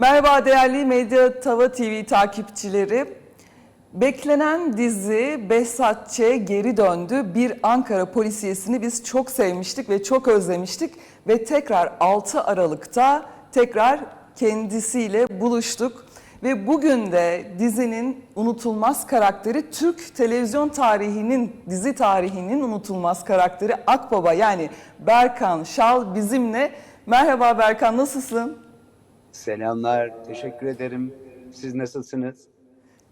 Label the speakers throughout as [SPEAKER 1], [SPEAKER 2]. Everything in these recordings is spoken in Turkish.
[SPEAKER 1] Merhaba değerli Medya Tava TV takipçileri. Beklenen dizi Behzat Ç. geri döndü. Bir Ankara polisiyesini biz çok sevmiştik ve çok özlemiştik. Ve tekrar 6 Aralık'ta tekrar kendisiyle buluştuk. Ve bugün de dizinin unutulmaz karakteri Türk televizyon tarihinin, dizi tarihinin unutulmaz karakteri Akbaba yani Berkan Şal bizimle. Merhaba Berkan nasılsın?
[SPEAKER 2] Selamlar, teşekkür ederim. Siz nasılsınız?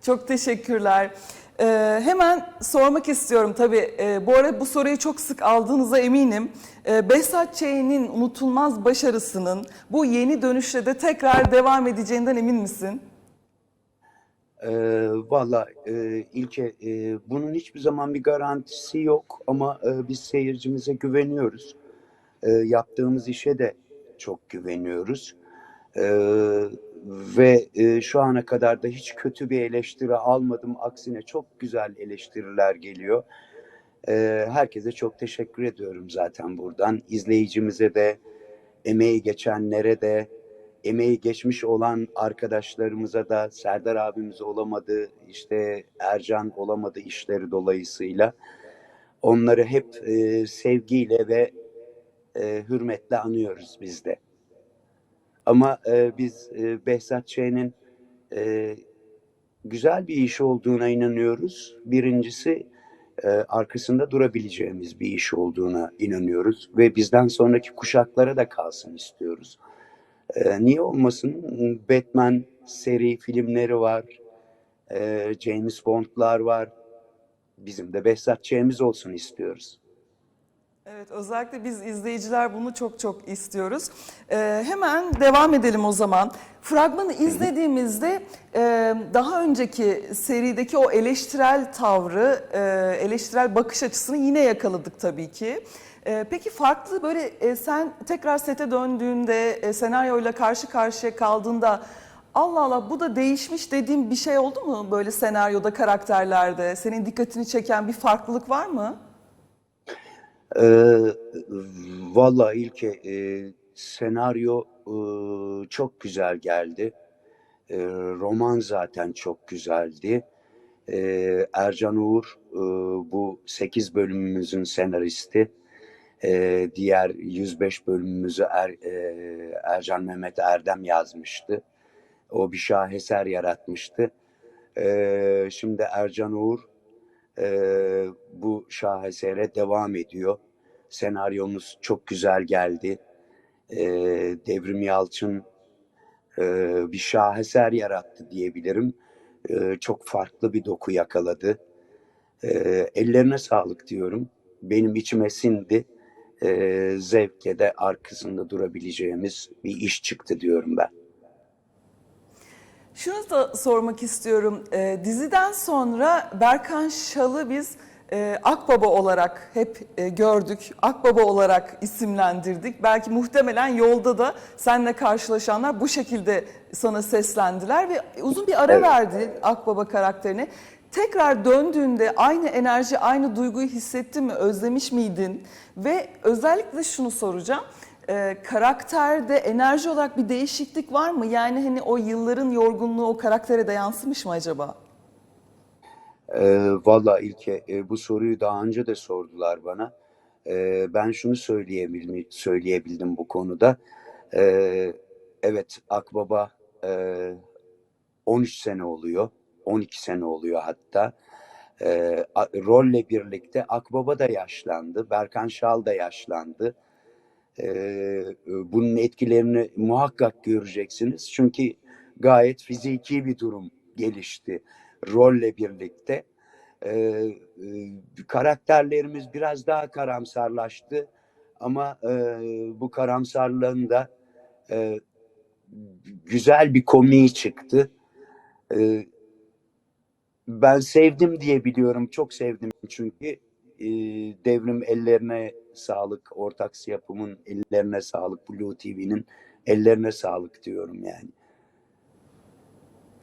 [SPEAKER 1] Çok teşekkürler. Ee, hemen sormak istiyorum tabii. e, bu arada bu soruyu çok sık aldığınıza eminim. Ee, Behzat Ç'nin unutulmaz başarısının bu yeni dönüşle de tekrar devam edeceğinden emin misin?
[SPEAKER 2] Ee, Valla e, İlke, e, bunun hiçbir zaman bir garantisi yok ama e, biz seyircimize güveniyoruz. E, yaptığımız işe de çok güveniyoruz. E, ve e, şu ana kadar da hiç kötü bir eleştiri almadım. Aksine çok güzel eleştiriler geliyor. E, herkese çok teşekkür ediyorum zaten buradan. İzleyicimize de, emeği geçenlere de, emeği geçmiş olan arkadaşlarımıza da Serdar abimiz olamadı, işte Ercan olamadı işleri dolayısıyla. Onları hep e, sevgiyle ve e, hürmetle anıyoruz biz de. Ama e, biz e, Behzat Ç'nin e, güzel bir iş olduğuna inanıyoruz. Birincisi e, arkasında durabileceğimiz bir iş olduğuna inanıyoruz ve bizden sonraki kuşaklara da kalsın istiyoruz. E, niye olmasın? Batman seri filmleri var, e, James Bond'lar var. Bizim de Behzat Ç'miz olsun istiyoruz.
[SPEAKER 1] Evet özellikle biz izleyiciler bunu çok çok istiyoruz. Ee, hemen devam edelim o zaman. Fragmanı izlediğimizde e, daha önceki serideki o eleştirel tavrı, e, eleştirel bakış açısını yine yakaladık tabii ki. E, peki farklı böyle e, sen tekrar sete döndüğünde, e, senaryoyla karşı karşıya kaldığında Allah Allah bu da değişmiş dediğin bir şey oldu mu böyle senaryoda, karakterlerde? Senin dikkatini çeken bir farklılık var mı?
[SPEAKER 2] Ee, Valla İlke e, senaryo e, çok güzel geldi. E, roman zaten çok güzeldi. E, Ercan Uğur e, bu 8 bölümümüzün senaristi. E, diğer 105 bölümümüzü Er- e, Ercan Mehmet Erdem yazmıştı. O bir şaheser yaratmıştı. E, şimdi Ercan Uğur e, bu şahesere devam ediyor. Senaryomuz çok güzel geldi. E, Devrim Yalçın e, bir şaheser yarattı diyebilirim. E, çok farklı bir doku yakaladı. E, ellerine sağlık diyorum. Benim içime sindi. E, zevkle de arkasında durabileceğimiz bir iş çıktı diyorum ben.
[SPEAKER 1] Şunu da sormak istiyorum. Ee, diziden sonra Berkan Şal'ı biz e, Akbaba olarak hep e, gördük. Akbaba olarak isimlendirdik. Belki muhtemelen yolda da seninle karşılaşanlar bu şekilde sana seslendiler ve uzun bir ara
[SPEAKER 2] Evet.
[SPEAKER 1] verdi Akbaba karakterine. Tekrar döndüğünde aynı enerji, aynı duyguyu hissettin mi? Özlemiş miydin? Ve özellikle şunu soracağım. Ee, karakterde enerji olarak bir değişiklik var mı? Yani hani o yılların yorgunluğu o karaktere de yansımış mı acaba?
[SPEAKER 2] Ee, Valla İlke e, bu soruyu daha önce de sordular bana. Ee, ben şunu söyleyebildim, söyleyebildim bu konuda. Ee, evet Akbaba e, 13 sene oluyor. 12 sene oluyor hatta. A- rolle birlikte Akbaba da yaşlandı. Berkan Şal da yaşlandı. Ee, bunun etkilerini muhakkak göreceksiniz. Çünkü gayet fiziki bir durum gelişti rolle birlikte. Ee, e, karakterlerimiz biraz daha karamsarlaştı ama e, bu karamsarlığın da e, güzel bir komiği çıktı. E, ben sevdim diye biliyorum, çok sevdim çünkü devrim ellerine sağlık, ortak yapımın ellerine sağlık, Blue TV'nin ellerine sağlık diyorum yani.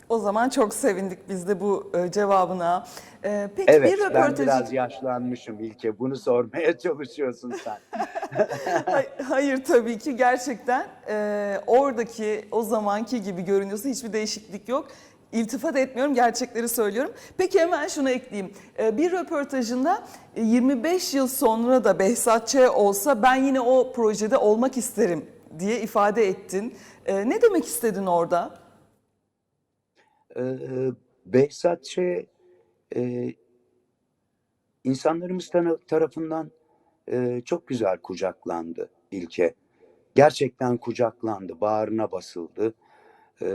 [SPEAKER 1] O zaman çok sevindik biz de bu e, cevabına. E, peki
[SPEAKER 2] Evet
[SPEAKER 1] bir
[SPEAKER 2] ben
[SPEAKER 1] röportajı...
[SPEAKER 2] biraz yaşlanmışım İlke. Bunu sormaya çalışıyorsun sen.
[SPEAKER 1] Hay- Hayır tabii ki gerçekten e, oradaki o zamanki gibi görünüyorsa hiçbir değişiklik yok. İltifat etmiyorum, gerçekleri söylüyorum. Peki hemen şunu ekleyeyim. E, bir röportajında e, 25 yıl sonra da Behzat Ç. olsa ben yine o projede olmak isterim diye ifade ettin. E, ne demek istedin orada?
[SPEAKER 2] Ee, Behzat Ç. e, insanlarımız tarafından e, çok güzel kucaklandı İlke. Gerçekten kucaklandı, bağrına basıldı. Ee,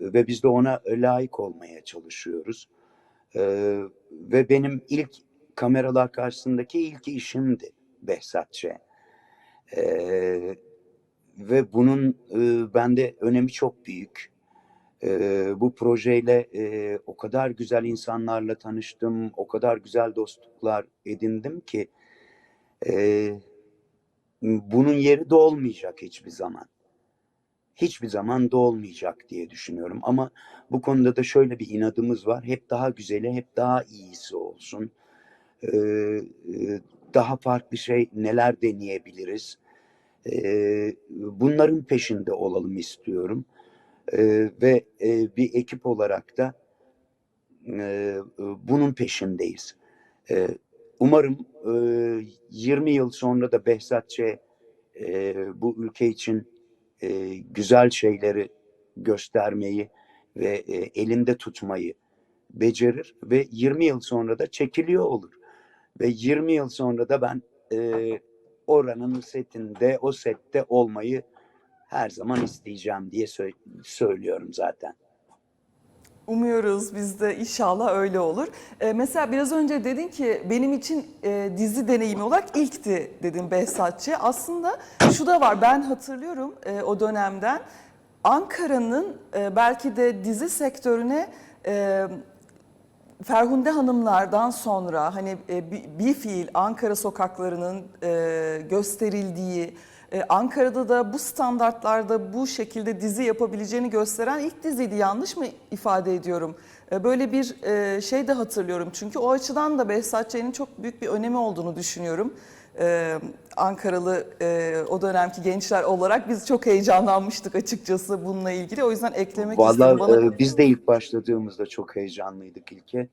[SPEAKER 2] ve biz de ona layık olmaya çalışıyoruz. Ee, ve benim ilk kameralar karşısındaki ilk işimdi Behzat Ç. Ee, ve bunun e, bende önemi çok büyük. Ee, bu projeyle e, o kadar güzel insanlarla tanıştım, o kadar güzel dostluklar edindim ki e, bunun yeri dolmayacak hiçbir zaman. Hiçbir zaman dolmayacak diye düşünüyorum. Ama bu konuda da şöyle bir inadımız var. Hep daha güzeli, hep daha iyisi olsun. Ee, e, daha farklı şey neler deneyebiliriz? Ee, bunların peşinde olalım istiyorum. Ee, ve e, bir ekip olarak da e, bunun peşindeyiz. Ee, umarım e, 20 yıl sonra da Behzat Ç. e, bu ülke için e, güzel şeyleri göstermeyi ve e, elinde tutmayı becerir ve 20 yıl sonra da çekiliyor olur. Ve 20 yıl sonra da ben e, oranın setinde, o sette olmayı her zaman isteyeceğim diye sö- söylüyorum zaten.
[SPEAKER 1] Umuyoruz biz de inşallah öyle olur. Ee, mesela biraz önce dedin ki benim için e, dizi deneyimi olarak ilkti dedin Behzatçı. Aslında şu da var ben hatırlıyorum e, o dönemden Ankara'nın e, belki de dizi sektörüne e, Ferhunde Hanımlardan sonra hani e, bir, bir fiil Ankara sokaklarının e, gösterildiği, e, Ankara'da da bu standartlarda bu şekilde dizi yapabileceğini gösteren ilk diziydi. Yanlış mı ifade ediyorum? E, böyle bir e, şey de hatırlıyorum. Çünkü o açıdan da Behzat Ç'nin çok büyük bir önemi olduğunu düşünüyorum. Ankaralı e, o dönemki gençler olarak biz çok heyecanlanmıştık açıkçası bununla ilgili. O yüzden eklemek istedim.
[SPEAKER 2] Vallahi
[SPEAKER 1] Bana...
[SPEAKER 2] e, biz de ilk başladığımızda çok heyecanlıydık ilke.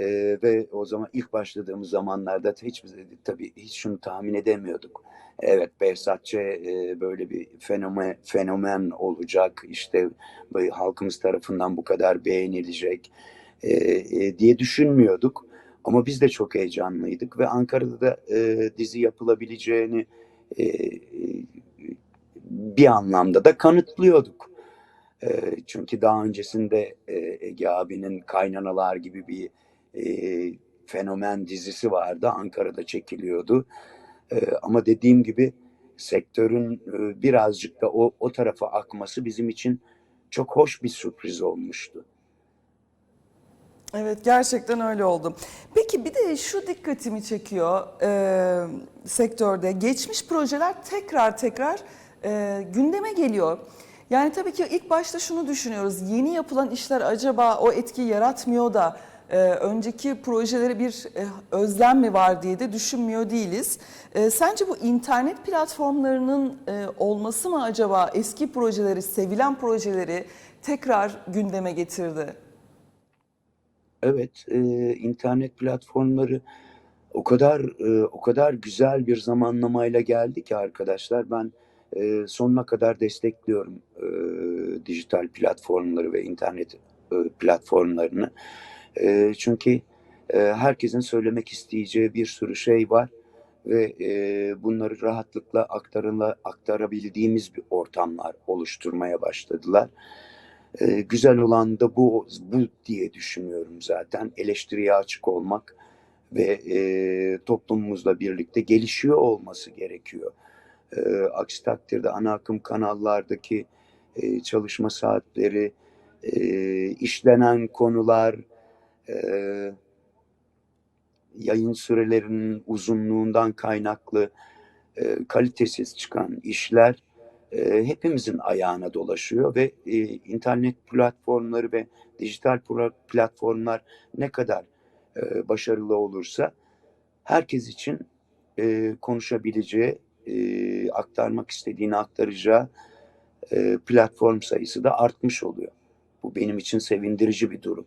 [SPEAKER 2] E, ve o zaman ilk başladığımız zamanlarda hiç tabii hiç şunu tahmin edemiyorduk. Evet Behzatçı e, böyle bir fenomen fenomen olacak işte böyle halkımız tarafından bu kadar beğenilecek e, e, diye düşünmüyorduk. Ama biz de çok heyecanlıydık ve Ankara'da da e, dizi yapılabileceğini e, e, bir anlamda da kanıtlıyorduk. E, çünkü daha öncesinde e, Ege abinin Kaynanalar gibi bir e, fenomen dizisi vardı. Ankara'da çekiliyordu. E, ama dediğim gibi sektörün e, birazcık da o, o tarafa akması bizim için çok hoş bir sürpriz olmuştu.
[SPEAKER 1] Evet gerçekten öyle oldu. Peki bir de şu dikkatimi çekiyor e, sektörde. Geçmiş projeler tekrar tekrar e, gündeme geliyor. Yani tabii ki ilk başta şunu düşünüyoruz. Yeni yapılan işler acaba o etki yaratmıyor da e, önceki projelere bir e, özlem mi var diye de düşünmüyor değiliz. E, sence bu internet platformlarının e, olması mı acaba eski projeleri, sevilen projeleri tekrar gündeme getirdi?
[SPEAKER 2] Evet, e, internet platformları o kadar e, o kadar güzel bir zamanlamayla geldi ki arkadaşlar ben e, sonuna kadar destekliyorum e, dijital platformları ve internet e, platformlarını. E, çünkü e, herkesin söylemek isteyeceği bir sürü şey var ve e, bunları rahatlıkla aktarıla, aktarabildiğimiz bir ortamlar oluşturmaya başladılar. Ee, güzel olan da bu bu diye düşünüyorum zaten. Eleştiriye açık olmak ve e, toplumumuzla birlikte gelişiyor olması gerekiyor. E, aksi takdirde ana akım kanallardaki e, çalışma saatleri, e, işlenen konular, e, yayın sürelerinin uzunluğundan kaynaklı e, kalitesiz çıkan işler e, hepimizin ayağına dolaşıyor ve e, internet platformları ve dijital pla- platformlar ne kadar e, başarılı olursa herkes için e, konuşabileceği, e, aktarmak istediğini aktaracağı e, platform sayısı da artmış oluyor. Bu benim için sevindirici bir durum.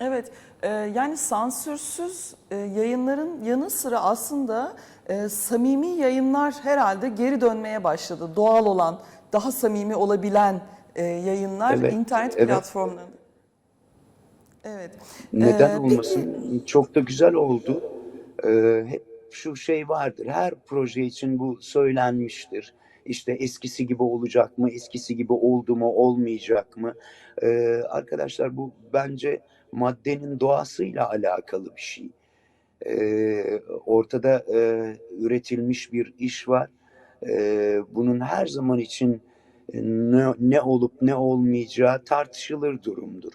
[SPEAKER 1] Evet, e, yani sansürsüz e, yayınların yanı sıra aslında e, samimi yayınlar herhalde geri dönmeye başladı. Doğal olan, daha samimi olabilen e, yayınlar
[SPEAKER 2] Evet,
[SPEAKER 1] internet
[SPEAKER 2] evet.
[SPEAKER 1] platformlarında. Evet.
[SPEAKER 2] Neden
[SPEAKER 1] Ee,
[SPEAKER 2] olmasın? Çok da güzel oldu. Ee, hep şu şey vardır. Her proje için bu söylenmiştir. İşte eskisi gibi olacak mı? Eskisi gibi oldu mu? Olmayacak mı? Ee, arkadaşlar bu bence maddenin doğasıyla alakalı bir şey. Ee, ortada e, üretilmiş bir iş var. Ee, bunun her zaman için ne, ne olup ne olmayacağı tartışılır durumdur.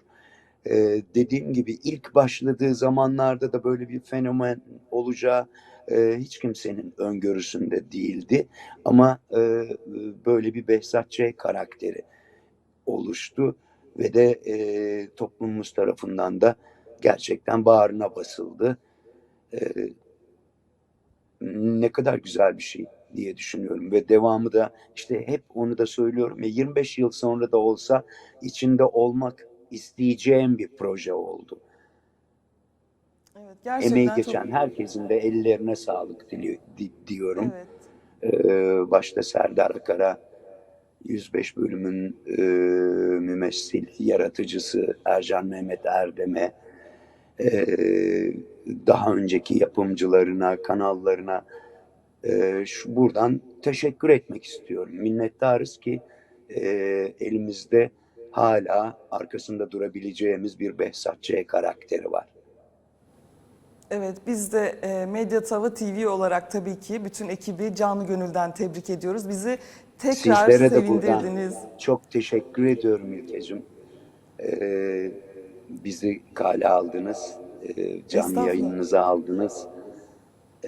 [SPEAKER 2] Ee, dediğim gibi ilk başladığı zamanlarda da böyle bir fenomen olacağı e, hiç kimsenin öngörüsünde değildi. Ama e, böyle bir Behzat Ç. karakteri oluştu ve de e, toplumumuz tarafından da gerçekten bağrına basıldı. E, ne kadar güzel bir şey diye düşünüyorum ve devamı da işte hep onu da söylüyorum ve 25 yıl sonra da olsa içinde olmak isteyeceğim bir proje oldu.
[SPEAKER 1] Evet, gerçekten
[SPEAKER 2] Emeği
[SPEAKER 1] çok-
[SPEAKER 2] geçen herkesin de ellerine sağlık dili- di- diyorum.
[SPEAKER 1] Evet.
[SPEAKER 2] Ee, başta Serdar Akar'a 105 bölümün e, mümessili, yaratıcısı Ercan Mehmet Erdem'e e, daha önceki yapımcılarına, kanallarına e, şu buradan teşekkür etmek istiyorum. Minnettarız ki e, elimizde hala arkasında durabileceğimiz bir Behzat Ç. karakteri var.
[SPEAKER 1] Evet, biz de e, Medya Tava TV olarak tabii ki bütün ekibi canı gönülden tebrik ediyoruz. Bizi tekrar
[SPEAKER 2] Sizlere de buradan çok teşekkür ediyorum İlkeciğim. Ee, bizi kale aldınız. Ee, canlı yayınınıza aldınız.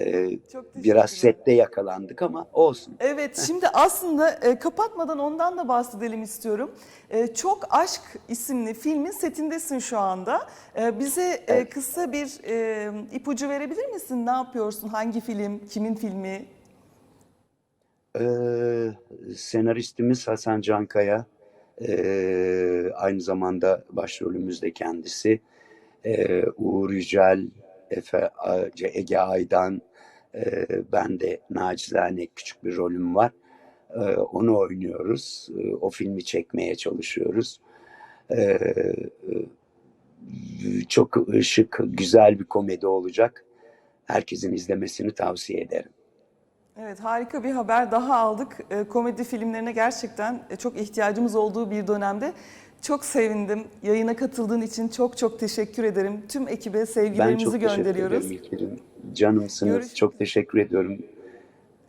[SPEAKER 2] Ee, biraz sette yakalandık ama olsun.
[SPEAKER 1] Evet, şimdi aslında e, kapatmadan ondan da bahsedelim istiyorum. E, Çok Aşk isimli filmin setindesin şu anda. E, bize e,
[SPEAKER 2] Evet.
[SPEAKER 1] kısa bir e, ipucu verebilir misin? Ne yapıyorsun? Hangi film? Kimin filmi?
[SPEAKER 2] Ee, senaristimiz Hasan Cankaya. Ee, aynı zamanda başrolümüzde kendisi. Ee, Uğur Yücel, Efe, A- Ege Aydan, ee, ben de nacizane küçük bir rolüm var. Ee, onu oynuyoruz. Ee, o filmi çekmeye çalışıyoruz. Ee, çok şık, güzel bir komedi olacak. Herkesin izlemesini tavsiye ederim.
[SPEAKER 1] Evet, harika bir haber daha aldık. E, Komedi filmlerine gerçekten e, çok ihtiyacımız olduğu bir dönemde. Çok sevindim. Yayına katıldığın için çok çok teşekkür ederim. Tüm ekibe
[SPEAKER 2] Ben
[SPEAKER 1] sevgilerimizi
[SPEAKER 2] çok teşekkür
[SPEAKER 1] gönderiyoruz.
[SPEAKER 2] ederim İlker'im. Canımsınız.
[SPEAKER 1] Görüş-
[SPEAKER 2] Çok teşekkür ediyorum.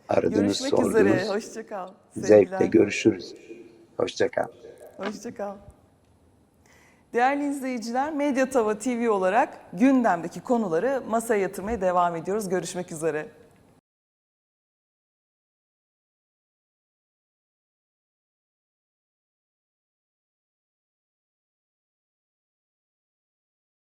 [SPEAKER 2] Aradınız,
[SPEAKER 1] Görüşmek
[SPEAKER 2] sordunuz.
[SPEAKER 1] üzere. Hoşça kal.
[SPEAKER 2] Zevkle görüşürüz. Hoşça kal.
[SPEAKER 1] Hoşça kal. Değerli izleyiciler, Medya Tava TV olarak gündemdeki konuları masaya yatırmaya devam ediyoruz. Görüşmek üzere.